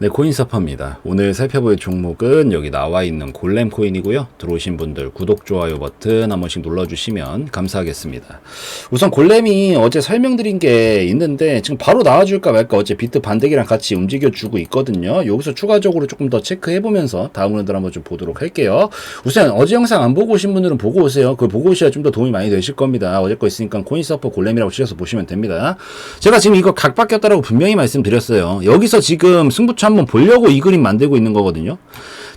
네, 코인사파입니다. 오늘 살펴볼 종목은 여기 나와 있는 골렘 코인이고요. 들어오신 분들 구독, 좋아요 버튼 한 번씩 눌러주시면 감사하겠습니다. 우선 골렘이 어제 설명드린 게 있는데 지금 바로 나와줄까 말까 어제 비트 반대기랑 같이 움직여주고 있거든요. 여기서 추가적으로 조금 더 체크해보면서 다음 분들 한번 좀 보도록 할게요. 우선 어제 영상 안 보고 오신 분들은 보고 오세요. 그걸 보고 오셔야 좀 더 도움이 많이 되실 겁니다. 어제 거 있으니까 코인사파 골렘이라고 치셔서 보시면 됩니다. 제가 지금 이거 각 바뀌었다라고 분명히 말씀드렸어요. 여기서 지금 승부처 한번 보려고 이 그림 만들고 있는 거거든요.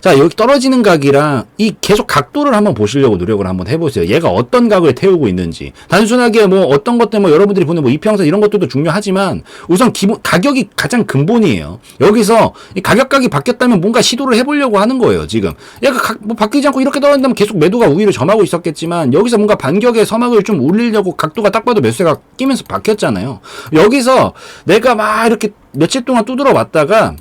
자, 여기 떨어지는 각이랑 이 계속 각도를 한번 보시려고 노력을 한번 해보세요. 얘가 어떤 각을 태우고 있는지. 단순하게 뭐 어떤 것들 뭐 여러분들이 보는 뭐 이평선 이런 것들도 중요하지만 우선 기본, 가격이 가장 근본이에요. 여기서 이 가격각이 바뀌었다면 뭔가 시도를 해보려고 하는 거예요, 지금. 얘가 각, 뭐 바뀌지 않고 이렇게 떨어진다면 계속 매도가 우위를 점하고 있었겠지만 여기서 뭔가 반격의 서막을 좀 올리려고 각도가 딱 봐도 매수가 끼면서 바뀌었잖아요. 여기서 내가 막 이렇게 며칠 동안 두드러 왔다가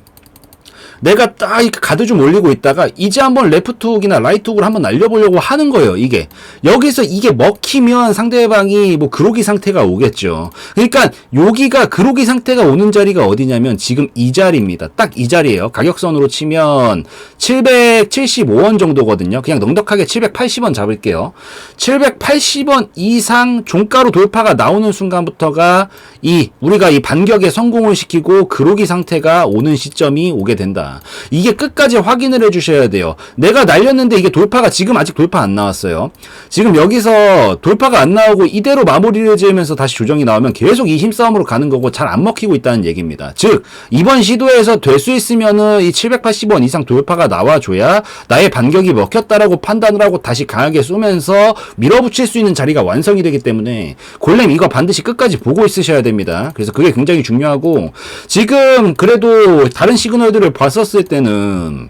내가 딱 이렇게 가드 좀 올리고 있다가 이제 한번 레프트 훅이나 라이트 훅을 한번 날려보려고 하는 거예요, 이게. 여기서 이게 먹히면 상대방이 뭐 그로기 상태가 오겠죠. 그러니까 여기가 그로기 상태가 오는 자리가 어디냐면 지금 이 자리입니다. 딱 이 자리예요. 가격선으로 치면 775원 정도거든요. 그냥 넉넉하게 780원 잡을게요. 780원 이상 종가로 돌파가 나오는 순간부터가 이 우리가 이 반격에 성공을 시키고 그로기 상태가 오는 시점이 오게 된다. 이게 끝까지 확인을 해주셔야 돼요. 내가 날렸는데 이게 돌파가 지금 아직 돌파 안 나왔어요. 지금 여기서 돌파가 안 나오고 이대로 마무리를 지으면서 다시 조정이 나오면 계속 이 힘싸움으로 가는 거고 잘 안 먹히고 있다는 얘기입니다. 즉 이번 시도에서 될 수 있으면은 이 780원 이상 돌파가 나와줘야 나의 반격이 먹혔다라고 판단을 하고 다시 강하게 쏘면서 밀어붙일 수 있는 자리가 완성이 되기 때문에 골렘 이거 반드시 끝까지 보고 있으셔야 됩니다. 그래서 그게 굉장히 중요하고 지금 그래도 다른 시그널들을 봤었을 때는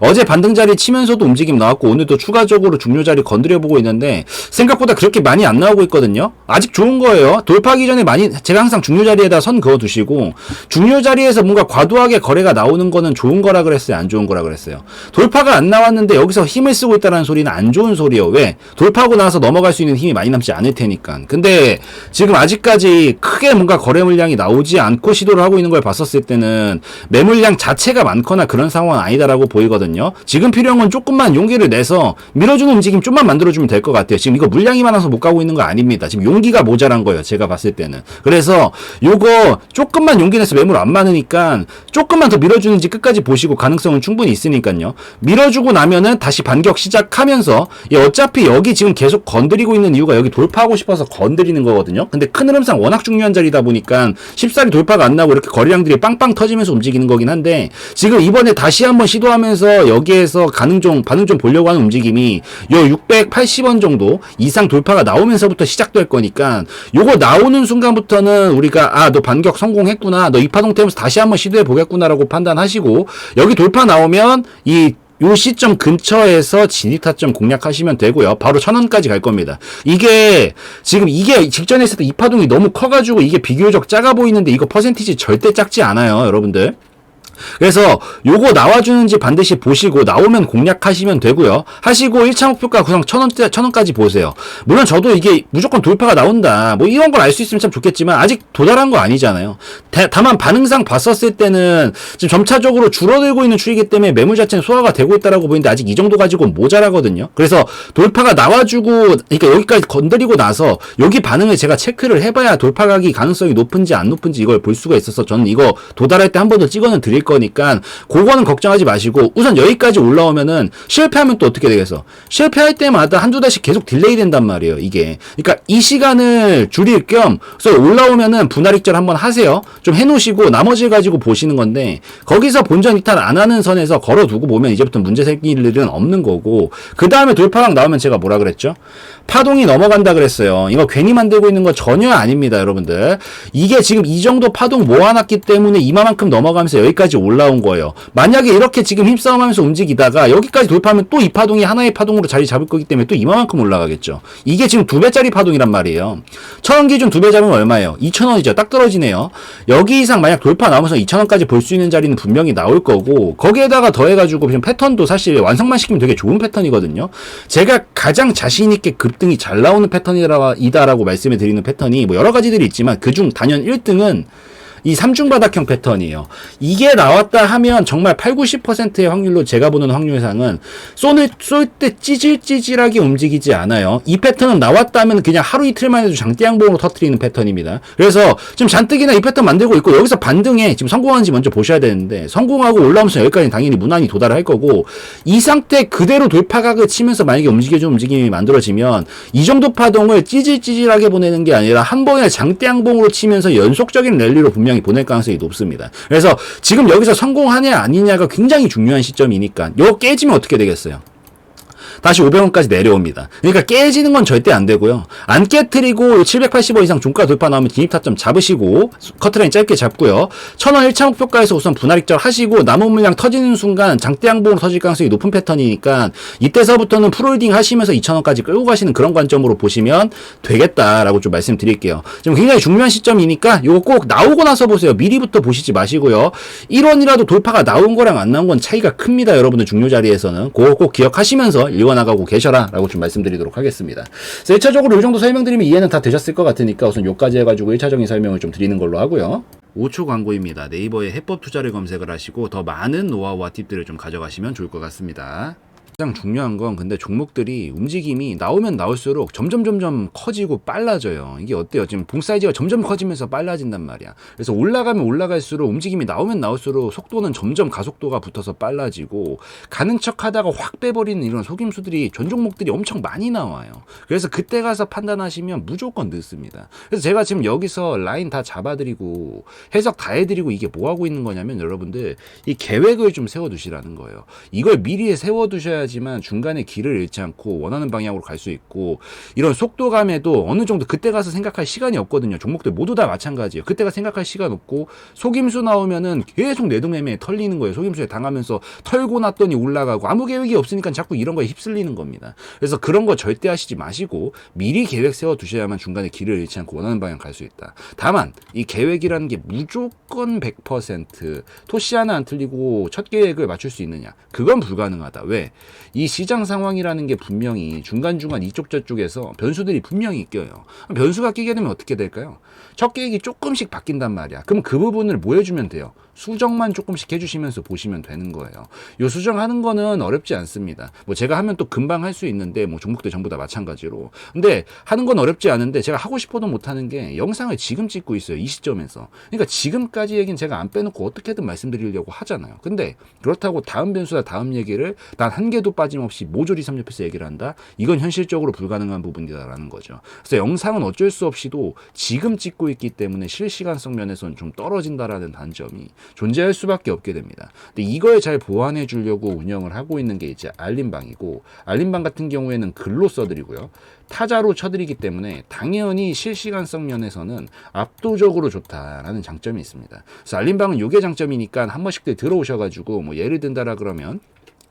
어제 반등 자리 치면서도 움직임 나왔고 오늘도 추가적으로 중요 자리 건드려 보고 있는데 생각보다 그렇게 많이 안 나오고 있거든요. 아직 좋은 거예요. 돌파하기 전에 많이 제가 항상 중요 자리에다 선 그어 두시고 중요 자리에서 뭔가 과도하게 거래가 나오는 거는 좋은 거라 그랬어요. 안 좋은 거라 그랬어요. 돌파가 안 나왔는데 여기서 힘을 쓰고 있다는 소리는 안 좋은 소리예요. 왜? 돌파하고 나서 넘어갈 수 있는 힘이 많이 남지 않을 테니까. 근데 지금 아직까지 크게 뭔가 거래 물량이 나오지 않고 시도를 하고 있는 걸 봤었을 때는 매물량 자체가 많거나 그런 상황은 아니다라고 보이거든요. 지금 필요한 건 조금만 용기를 내서 밀어주는 움직임 좀만 만들어주면 될 것 같아요. 지금 이거 물량이 많아서 못 가고 있는 거 아닙니다. 지금 용기가 모자란 거예요. 제가 봤을 때는. 그래서 요거 조금만 용기 내서 매물 안 많으니까 조금만 더 밀어주는지 끝까지 보시고 가능성은 충분히 있으니까요. 밀어주고 나면은 다시 반격 시작하면서 예, 어차피 여기 지금 계속 건드리고 있는 이유가 여기 돌파하고 싶어서 건드리는 거거든요. 근데 큰 흐름상 워낙 중요한 자리다 보니까 쉽사리 돌파가 안 나고 이렇게 거래량들이 빵빵 터지면서 움직이는 거긴 한데 지금 이번에 다시 한번 시도하면서 여기에서 가능 좀 반응 좀 보려고 하는 움직임이 요 680원 정도 이상 돌파가 나오면서부터 시작될 거니까 요거 나오는 순간부터는 우리가 아 너 반격 성공했구나 너 이파동 태면서 다시 한번 시도해 보겠구나라고 판단하시고 여기 돌파 나오면 이요 시점 근처에서 진입 타점 공략하시면 되고요. 바로 천 원까지 갈 겁니다. 이게 지금 이게 직전에 때이 파동이 너무 커가지고 이게 비교적 작아 보이는데 이거 퍼센티지 절대 작지 않아요, 여러분들. 그래서 요거 나와주는지 반드시 보시고 나오면 공략하시면 되고요. 하시고 1차 목표가 구상 천원대 천원까지 보세요. 물론 저도 이게 무조건 돌파가 나온다. 뭐 이런 걸 알 수 있으면 참 좋겠지만 아직 도달한 거 아니잖아요. 다, 다만 반응상 봤었을 때는 지금 점차적으로 줄어들고 있는 추이기 때문에 매물 자체는 소화가 되고 있다라고 보이는데 아직 이 정도 가지고 모자라거든요. 그래서 돌파가 나와주고 그러니까 여기까지 건드리고 나서 여기 반응을 제가 체크를 해봐야 돌파각이 가능성이 높은지 안 높은지 이걸 볼 수가 있어서 저는 이거 도달할 때 한 번 더 찍어는 드릴 거니까 그거는 걱정하지 마시고 우선 여기까지 올라오면은 실패하면 또 어떻게 되겠어? 실패할 때마다 한두 달씩 계속 딜레이 된단 말이에요. 이게 그러니까 이 시간을 줄일 겸 그래서 올라오면은 분할 익절 한번 하세요. 좀 해놓으시고 나머지 가지고 보시는 건데 거기서 본전 이탈 안 하는 선에서 걸어두고 보면 이제부터 문제 생길 일은 없는 거고 그 다음에 돌파각 나오면 제가 뭐라 그랬죠? 파동이 넘어간다 그랬어요. 이거 괜히 만들고 있는 거 전혀 아닙니다, 여러분들. 이게 지금 이 정도 파동 모아놨기 때문에 이만큼 넘어가면서 여기까지 올라온 거예요. 만약에 이렇게 지금 힘싸움하면서 움직이다가 여기까지 돌파하면 또 이 파동이 하나의 파동으로 자리 잡을 거기 때문에 또 이만큼 올라가겠죠. 이게 지금 두 배짜리 파동이란 말이에요. 천원 기준 두 배 잡으면 얼마예요? 2천 원이죠. 딱 떨어지네요. 여기 이상 만약 돌파 나오면서 2천 원까지 볼 수 있는 자리는 분명히 나올 거고 거기에다가 더해가지고 지금 패턴도 사실 완성만 시키면 되게 좋은 패턴이거든요. 제가 가장 자신 있게 급등이 잘 나오는 패턴이다라고 말씀을 드리는 패턴이 뭐 여러 가지들이 있지만 그중 단연 1등은 이 삼중바닥형 패턴이에요. 이게 나왔다 하면 정말 8, 90%의 확률로 제가 보는 확률상은 쏘는 쏠때 찌질찌질하게 움직이지 않아요. 이 패턴은 나왔다면 그냥 하루 이틀만 해도 장대양봉으로 터트리는 패턴입니다. 그래서 지금 잔뜩이나 이 패턴 만들고 있고 여기서 반등에 지금 성공하는지 먼저 보셔야 되는데 성공하고 올라오면서 여기까지 당연히 무난히 도달할 거고 이 상태 그대로 돌파각을 치면서 만약에 움직여주는 움직임이 만들어지면 이 정도 파동을 찌질찌질하게 보내는 게 아니라 한 번에 장대양봉으로 치면서 연속적인 랠리로 분명히 보낼 가능성이 높습니다. 그래서 지금 여기서 성공하냐 아니냐가 굉장히 중요한 시점이니까 이거 깨지면 어떻게 되겠어요? 다시 500원까지 내려옵니다. 그러니까 깨지는 건 절대 안 되고요. 안 깨트리고 780원 이상 종가 돌파 나오면 진입 타점 잡으시고 커트라인 짧게 잡고요. 1000원 1차 목표가에서 우선 분할 익절 하시고 남은 물량 터지는 순간 장대 양봉으로 터질 가능성이 높은 패턴이니까 이때서부터는 프로홀딩 하시면서 2000원까지 끌고 가시는 그런 관점으로 보시면 되겠다라고 좀 말씀드릴게요. 지금 굉장히 중요한 시점이니까 이거 꼭 나오고 나서 보세요. 미리부터 보시지 마시고요. 1원이라도 돌파가 나온 거랑 안 나온 건 차이가 큽니다. 여러분들 중요 자리에서는 그거 꼭 기억하시면서 읽어나가고 계셔라 라고 좀 말씀드리도록 하겠습니다. 그래서 1차적으로 이 정도 설명드리면 이해는 다 되셨을 것 같으니까 우선 요까지 해가지고 1차적인 설명을 좀 드리는 걸로 하고요. 5초 광고입니다. 네이버에 해법 투자를 검색을 하시고 더 많은 노하우와 팁들을 좀 가져가시면 좋을 것 같습니다. 가장 중요한 건 근데 종목들이 움직임이 나오면 나올수록 점점 점점 커지고 빨라져요. 이게 어때요? 지금 봉 사이즈가 점점 커지면서 빨라진단 말이야. 그래서 올라가면 올라갈수록 움직임이 나오면 나올수록 속도는 점점 가속도가 붙어서 빨라지고 가는 척 하다가 확 빼버리는 이런 속임수들이 전 종목들이 엄청 많이 나와요. 그래서 그때 가서 판단하시면 무조건 늦습니다. 그래서 제가 지금 여기서 라인 다 잡아드리고 해석 다 해드리고 이게 뭐 하고 있는 거냐면 여러분들 이 계획을 좀 세워두시라는 거예요. 이걸 미리 세워두셔야 하지만 중간에 길을 잃지 않고 원하는 방향으로 갈 수 있고 이런 속도감에도 어느 정도 그때 가서 생각할 시간이 없거든요. 종목들 모두 다 마찬가지예요. 그때가 생각할 시간 없고 속임수 나오면은 계속 내동매매에 털리는 거예요. 속임수에 당하면서 털고 났더니 올라가고 아무 계획이 없으니까 자꾸 이런 거에 휩쓸리는 겁니다. 그래서 그런 거 절대 하시지 마시고 미리 계획 세워 두셔야만 중간에 길을 잃지 않고 원하는 방향 갈 수 있다. 다만 이 계획이라는 게 무조건 100% 토시 하나 안 틀리고 첫 계획을 맞출 수 있느냐? 그건 불가능하다. 왜? 이 시장 상황이라는 게 분명히 중간중간 이쪽 저쪽에서 변수들이 분명히 껴요. 변수가 끼게 되면 어떻게 될까요? 첫 계획이 조금씩 바뀐단 말이야. 그럼 그 부분을 뭐 해주면 돼요? 수정만 조금씩 해주시면서 보시면 되는 거예요. 요 수정하는 거는 어렵지 않습니다. 뭐 제가 하면 또 금방 할 수 있는데 뭐 종목들 전부 다 마찬가지로. 근데 하는 건 어렵지 않은데 제가 하고 싶어도 못하는 게 영상을 지금 찍고 있어요. 이 시점에서. 그러니까 지금까지 얘기는 제가 안 빼놓고 어떻게든 말씀드리려고 하잖아요. 근데 그렇다고 다음 변수나 다음 얘기를 단한 개도 빠짐없이 모조리 섭렵해서 얘기를 한다? 이건 현실적으로 불가능한 부분이다라는 거죠. 그래서 영상은 어쩔 수 없이도 지금 찍고 있기 때문에 실시간성 면에서는 좀 떨어진다라는 단점이 존재할 수밖에 없게 됩니다. 근데 이걸 잘 보완해 주려고 운영을 하고 있는 게 이제 알림방이고 알림방 같은 경우에는 글로 써드리고요. 타자로 쳐드리기 때문에 당연히 실시간성 면에서는 압도적으로 좋다라는 장점이 있습니다. 그래서 알림방은 요게 장점이니까 한 번씩들 들어오셔가지고 뭐 예를 든다라 그러면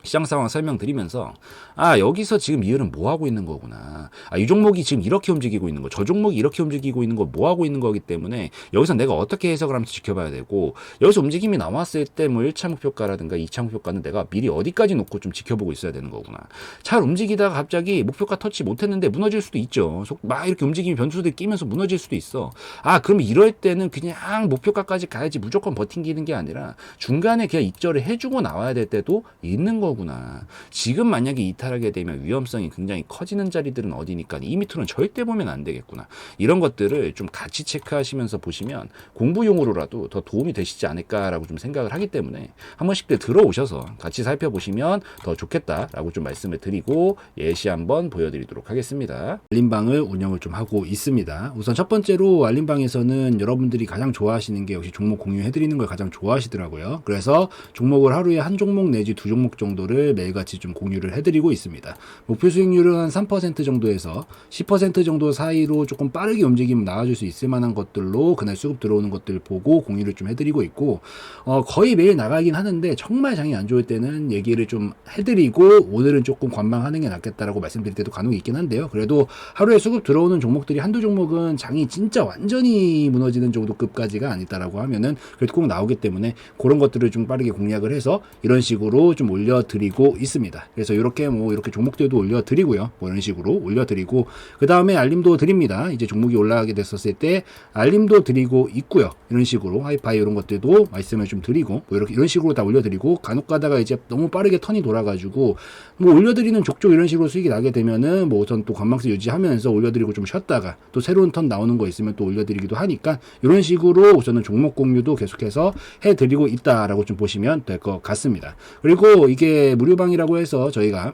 시장 상황 설명드리면서 아 여기서 지금 이유는 뭐 하고 있는 거구나. 아 이 종목이 지금 이렇게 움직이고 있는 거 저 종목이 이렇게 움직이고 있는 거 뭐 하고 있는 거기 때문에 여기서 내가 어떻게 해석을 하면서 지켜봐야 되고 여기서 움직임이 나왔을 때 뭐 1차 목표가라든가 2차 목표가는 내가 미리 어디까지 놓고 좀 지켜보고 있어야 되는 거구나. 잘 움직이다가 갑자기 목표가 터치 못했는데 무너질 수도 있죠. 속막 이렇게 움직임이 변수들이 끼면서 무너질 수도 있어. 아 그럼 이럴 때는 그냥 목표가까지 가야지 무조건 버팅기는 게 아니라 중간에 그냥 입절을 해주고 나와야 될 때도 있는 거고 거구나. 지금 만약에 이탈하게 되면 위험성이 굉장히 커지는 자리들은 어디니까 이 밑으로는 절대 보면 안 되겠구나. 이런 것들을 좀 같이 체크하시면서 보시면 공부용으로라도 더 도움이 되시지 않을까라고 좀 생각을 하기 때문에 한 번씩들 들어오셔서 같이 살펴보시면 더 좋겠다라고 좀 말씀을 드리고 예시 한번 보여드리도록 하겠습니다. 알림방을 운영을 좀 하고 있습니다. 우선 첫 번째로 알림방에서는 여러분들이 가장 좋아하시는 게 역시 종목 공유해드리는 걸 가장 좋아하시더라고요. 그래서 종목을 하루에 한 종목 내지 두 종목 정도 정도를 매일같이 좀 공유를 해드리고 있습니다. 목표 수익률은 한 3% 정도에서 10% 정도 사이로 조금 빠르게 움직이면 나와줄 수 있을 만한 것들로 그날 수급 들어오는 것들 보고 공유를 좀 해드리고 있고 어, 거의 매일 나가긴 하는데 정말 장이 안 좋을 때는 얘기를 좀 해드리고 오늘은 조금 관망하는 게 낫겠다라고 말씀드릴 때도 간혹 있긴 한데요. 그래도 하루에 수급 들어오는 종목들이 한두 종목은 장이 진짜 완전히 무너지는 정도급까지가 아니다라고 하면은 그래도 꼭 나오기 때문에 그런 것들을 좀 빠르게 공략을 해서 이런 식으로 좀 올려 올려드리고 있습니다. 그래서 이렇게 뭐 이렇게 종목들도 올려드리고요. 뭐 이런 식으로 올려드리고 그 다음에 알림도 드립니다. 이제 종목이 올라가게 됐었을 때 알림도 드리고 있고요. 이런 식으로 하이파이 이런 것들도 말씀을 좀 드리고 뭐 이렇게 이런 식으로 다 올려드리고 간혹 가다가 이제 너무 빠르게 턴이 돌아가지고 뭐 올려드리는 족족 이런 식으로 수익이 나게 되면은 뭐 우선 또 관망세 유지하면서 올려드리고 좀 쉬었다가 또 새로운 턴 나오는 거 있으면 또 올려드리기도 하니까 이런 식으로 우선은 종목 공유도 계속해서 해드리고 있다라고 좀 보시면 될 것 같습니다. 그리고 이게 무료방이라고 해서 저희가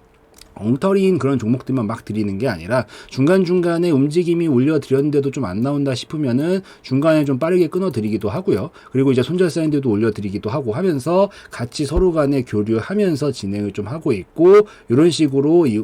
엉터리인 그런 종목들만 막 드리는 게 아니라 중간중간에 움직임이 올려드렸는데도 좀 안 나온다 싶으면은 중간에 좀 빠르게 끊어드리기도 하고요. 그리고 이제 손절 사인들도 올려드리기도 하고 하면서 같이 서로 간에 교류하면서 진행을 좀 하고 있고 이런 식으로 이